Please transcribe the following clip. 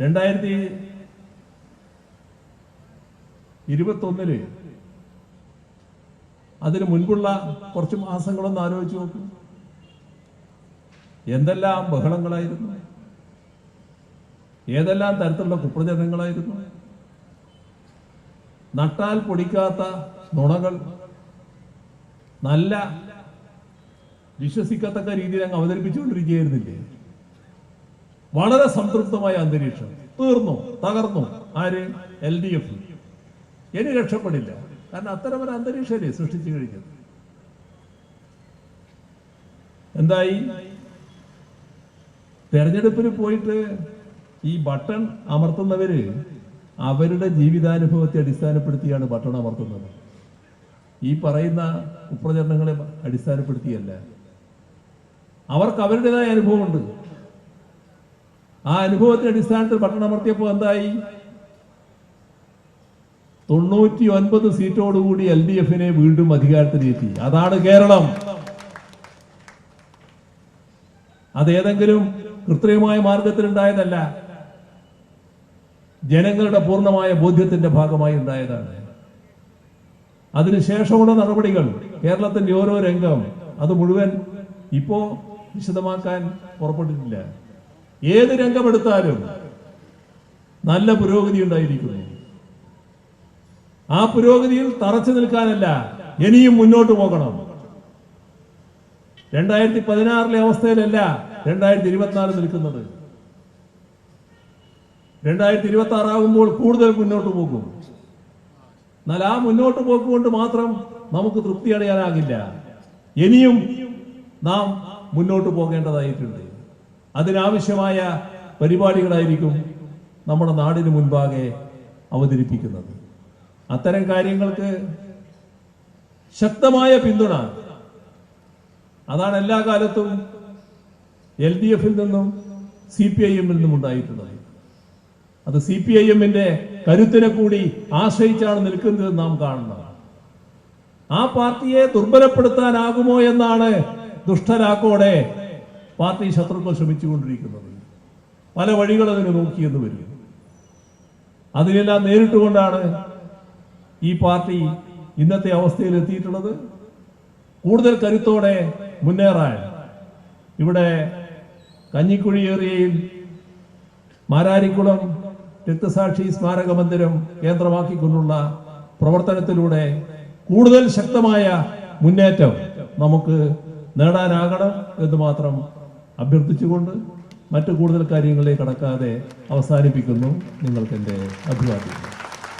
രണ്ടായിരത്തി ഇരുപത്തൊന്നിൽ അതിന് മുൻപുള്ള കുറച്ച് മാസങ്ങളൊന്ന് ആലോചിച്ച് നോക്കൂ. എന്തെല്ലാം ബഹളങ്ങളായിരുന്നു. ഏതെല്ലാം തരത്തിലുള്ള കുപ്രചരണങ്ങളായിരുന്നു. നട്ടാൽ പൊടിക്കാത്ത നുണകൾ നല്ല വിശ്വസിക്കത്തക്ക രീതിയിൽ അങ്ങ് അവതരിപ്പിച്ചുകൊണ്ടിരിക്കുകയായിരുന്നില്ലേ? വളരെ സംതൃപ്തമായ അന്തരീക്ഷം. തീർന്നു. തകർന്നു. ആര്? L D F. ഇനി രക്ഷപ്പെടില്ല. കാരണം അത്തരം ഒരു അന്തരീക്ഷമല്ലേ സൃഷ്ടിച്ചു കഴിഞ്ഞത്. എന്തായി? തെരഞ്ഞെടുപ്പിന് പോയിട്ട് ഈ ബട്ടൺ അമർത്തുന്നവര് അവരുടെ ജീവിതാനുഭവത്തെ അടിസ്ഥാനപ്പെടുത്തിയാണ് ബട്ടൺ അമർത്തുന്നത്. ഈ പറയുന്ന കുപ്രചരണങ്ങളെ അടിസ്ഥാനപ്പെടുത്തിയല്ല. അവർക്ക് അവരുടേതായ അനുഭവമുണ്ട്. ആ അനുഭവത്തിന്റെ അടിസ്ഥാനത്തിൽ പട്ടണം അമർത്തിയപ്പോൾ എന്തായി? തൊണ്ണൂറ്റി ഒൻപത് സീറ്റോടുകൂടി എൽ ഡി എഫിനെ വീണ്ടും അധികാരത്തിലെത്തി അതാണ് കേരളം. അതേതെങ്കിലും കൃത്രിമമായ മാർഗത്തിലുണ്ടായതല്ല ജനങ്ങളുടെ പൂർണമായ ബോധ്യത്തിന്റെ ഭാഗമായി ഉണ്ടായതാണ്. അതിനുശേഷമുള്ള നടപടികൾ കേരളത്തിന്റെ ഓരോ രംഗം അത് മുഴുവൻ ഇപ്പോ വിശദമാക്കാൻ പുറപ്പെട്ടിട്ടില്ല. ഏത് രംഗമെടുത്താലും നല്ല പുരോഗതി ഉണ്ടായിരിക്കുന്നു. ആ പുരോഗതിയിൽ തറച്ചു നിൽക്കാനല്ല ഇനിയും മുന്നോട്ട് പോകണം. രണ്ടായിരത്തി പതിനാറിലെ അവസ്ഥയിലല്ല രണ്ടായിരത്തി ഇരുപത്തിനാല് നിൽക്കുന്നത്. രണ്ടായിരത്തി ഇരുപത്തി ആറാകുമ്പോൾ കൂടുതൽ മുന്നോട്ട് പോകും. എന്നാൽ ആ മുന്നോട്ട് പോക്ക് കൊണ്ട് മാത്രം നമുക്ക് തൃപ്തി അടയാനാകില്ല. ഇനിയും നാം മുന്നോട്ട് പോകേണ്ടതായിട്ടുണ്ട്. അതിനാവശ്യമായ പരിപാടികളായിരിക്കും നമ്മുടെ നാടിന് മുൻപാകെ അവതരിപ്പിക്കുന്നത്. അത്തരം കാര്യങ്ങൾക്ക് ശക്തമായ പിന്തുണ. അതാണ് എല്ലാ കാലത്തും എൽ ഡി എഫിൽ നിന്നും സി പി ഐ എമ്മിൽ നിന്നും ഉണ്ടായിട്ടുള്ളത്. അത് സി പി ഐ എമ്മിന്റെ കരുത്തിനെ കൂടി ആശ്രയിച്ചാണ് നിൽക്കുന്നത് നാം കാണുന്നത് ആ പാർട്ടിയെ ദുർബലപ്പെടുത്താനാകുമോ എന്നാണ് ദുഷ്ടരാക്കോടെ പാർട്ടി ശത്രുക്കൾ ശ്രമിച്ചുകൊണ്ടിരിക്കുന്നത്. പല വഴികൾ അതിന് നോക്കിയെന്ന് വരും അതിനെല്ലാം നേരിട്ടുകൊണ്ടാണ് ഈ പാർട്ടി ഇന്നത്തെ അവസ്ഥയിൽ എത്തിയിട്ടുള്ളത്. കൂടുതൽ കരുത്തോടെ മുന്നേറാൻ ഇവിടെ കഞ്ഞിക്കുഴി ഏറിയയിൽ മാരാരിക്കുളം രക്തസാക്ഷി സ്മാരക മന്ദിരം കേന്ദ്രമാക്കിക്കൊണ്ടുള്ള പ്രവർത്തനത്തിലൂടെ കൂടുതൽ ശക്തമായ മുന്നേറ്റം നമുക്ക് നേടാനാകണം എന്ന് മാത്രം അഭ്യർത്ഥിച്ചുകൊണ്ട് മറ്റു കൂടുതൽ കാര്യങ്ങളിലേക്ക് കടക്കാതെ അവസാനിപ്പിക്കുന്നു നിങ്ങൾക്കെന്റെ അഭിവാദ്യം.